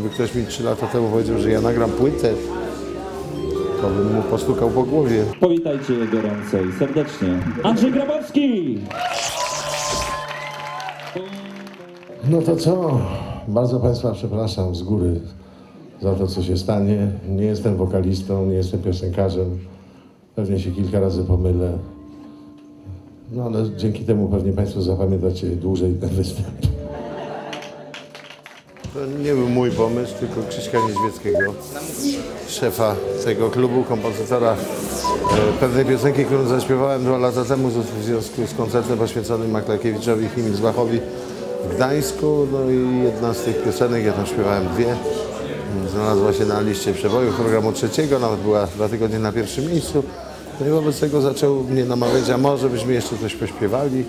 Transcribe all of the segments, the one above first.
Gdyby ktoś mi 3 lata temu powiedział, że ja nagram płytę, to bym mu postukał po głowie. Powitajcie gorąco i serdecznie. Andrzej Grabowski! No to co? Bardzo Państwa przepraszam z góry za to, co się stanie. Nie jestem wokalistą, nie jestem piosenkarzem. Pewnie się kilka razy pomylę. No ale dzięki temu pewnie Państwo zapamiętacie dłużej ten występ. To nie był mój pomysł, tylko Krzyśka Niedźwieckiego, szefa tego klubu, kompozytora e, pewnej piosenki, którą zaśpiewałem dwa lata temu w związku z koncertem poświęconym Maklakiewiczowi i Himilsbachowi w Gdańsku. No i jedna z tych piosenek, ja tam śpiewałem dwie, znalazła się na liście przebojów programu trzeciego, nawet była dwa tygodnie na pierwszym miejscu. No i wobec tego zaczął mnie namawiać, a może byśmy jeszcze coś pośpiewali.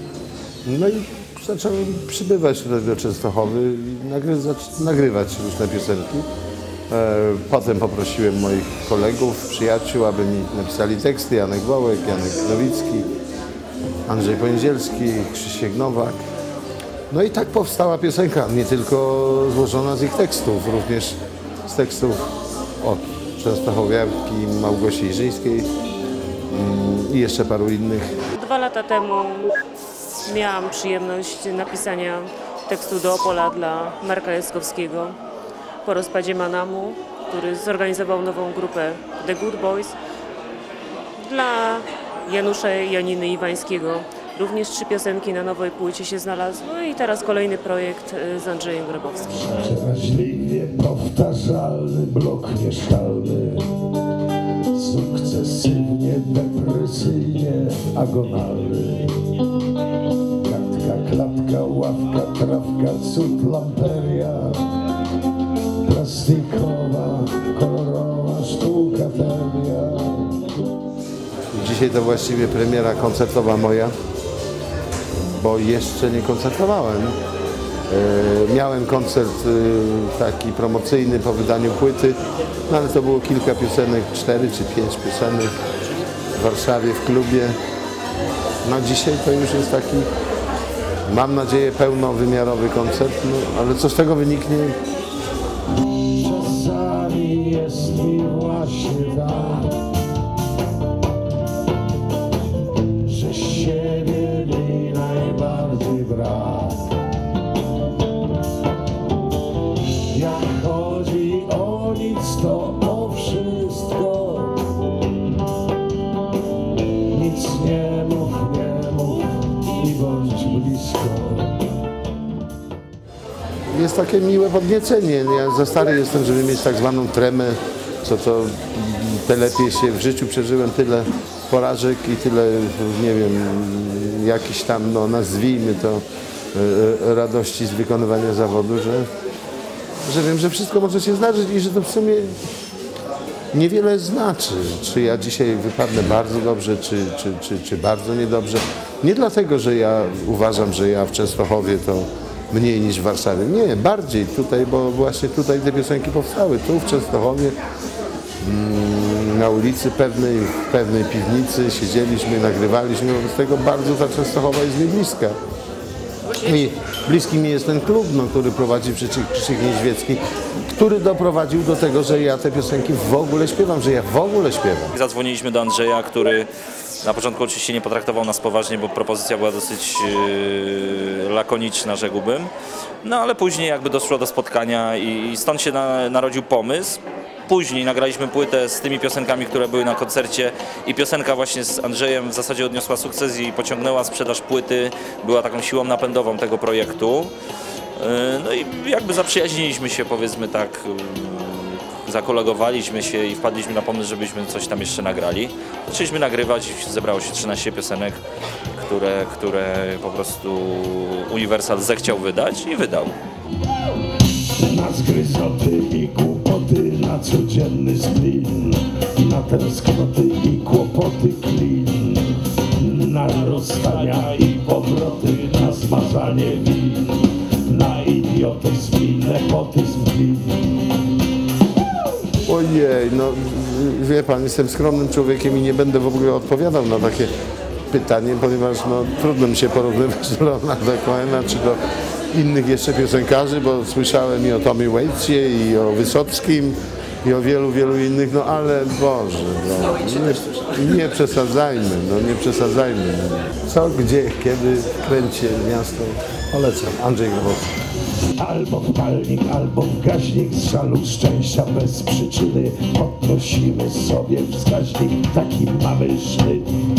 No i zacząłem przybywać tutaj do Częstochowy i nagry, nagrywać różne piosenki. E, Potem poprosiłem moich kolegów, przyjaciół, aby mi napisali teksty. Janek Wołek, Janek Nowicki, Andrzej Poniedzielski, Krzysiek Nowak. No i tak powstała piosenka, nie tylko złożona z ich tekstów, również z tekstów od Częstochowianki Małgosi Iżyńskiej mm, i jeszcze paru innych. Dwa lata temu miałam przyjemność napisania tekstu do Opola dla Marka Jaskowskiego po rozpadzie Manamu, który zorganizował nową grupę The Good Boys. Dla Janusza Janiny Iwańskiego również trzy piosenki na nowej płycie się znalazły i teraz kolejny projekt y, z Andrzejem Grabowskim. Przeraźliwie powtarzalny blok mieszkalny Sukcesywnie, depresyjnie, agonalny trawka, cud, lamperia Plastikowa, kolorowa sztuka teria Dzisiaj to właściwie premiera koncertowa moja, bo jeszcze nie koncertowałem. E, Miałem koncert e, taki promocyjny po wydaniu płyty, no ale to było kilka piosenek, cztery czy pięć piosenek w Warszawie w klubie. No dzisiaj to już jest taki, mam nadzieję, pełnowymiarowy koncert, no, ale co z tego wyniknie, Czasami jest mi właśnie tak, że siebie mi najbardziej brak. Jak chodzi o nic, to o wszystko. Nic nie nie jest takie miłe podniecenie. Ja za stary jestem, żeby mieć tak zwaną tremę, co to te lepiej się w życiu przeżyłem tyle porażek i tyle, nie wiem, jakiś tam, no nazwijmy to, e, radości z wykonywania zawodu, że, że wiem, że wszystko może się zdarzyć i że to w sumie niewiele znaczy, czy ja dzisiaj wypadnę bardzo dobrze, czy, czy, czy, czy bardzo niedobrze. Nie dlatego, że ja uważam, że ja w Częstochowie to mniej niż w Warszawie. Nie, bardziej tutaj, bo właśnie tutaj te piosenki powstały. Tu w Częstochowie, mm, na ulicy pewnej, pewnej piwnicy siedzieliśmy, nagrywaliśmy. Wobec tego bardzo ta Częstochowa jest mi bliska. I bliski mi jest ten klub, no, który prowadzi Krzysiek Krzysiek Niedźwiecki, który doprowadził do tego, że ja te piosenki w ogóle śpiewam, że ja w ogóle śpiewam. Zadzwoniliśmy do Andrzeja, który na początku oczywiście nie potraktował nas poważnie, bo propozycja była dosyć yy, lakoniczna, rzekłbym. No ale później jakby doszło do spotkania i, i stąd się na, narodził pomysł. Później nagraliśmy płytę z tymi piosenkami, które były na koncercie i piosenka właśnie z Andrzejem w zasadzie odniosła sukces i pociągnęła sprzedaż płyty, była taką siłą napędową tego projektu. Yy, No i jakby zaprzyjaźniliśmy się powiedzmy tak yy, zakolegowaliśmy się i wpadliśmy na pomysł, żebyśmy coś tam jeszcze nagrali. Zaczęliśmy nagrywać zebrało się 13 piosenek, które, które po prostu Universal zechciał wydać i wydał. Na zgryzoty i kłopoty, na codzienny splin Na tęsknoty i kłopoty klin Na rozstania i powroty, na smażanie win Na idiotyzm i nepotyzm win. Ojej, no wie pan, jestem skromnym człowiekiem i nie będę w ogóle odpowiadał na takie pytanie, ponieważ no, trudno mi się porównywać do Ronalda Coena czy do innych jeszcze piosenkarzy, bo słyszałem i o Tommy Waitsie, i o Wysockim, i o wielu, wielu innych, no ale Boże, no, nie, nie przesadzajmy, no nie przesadzajmy. Co, gdzie, kiedy, kręcie miasto, polecam. Andrzej Grabowski. Albo w palnik, albo w gaźnik Z żalu szczęścia bez przyczyny Podnosimy sobie wskaźnik Taki mamy sznyt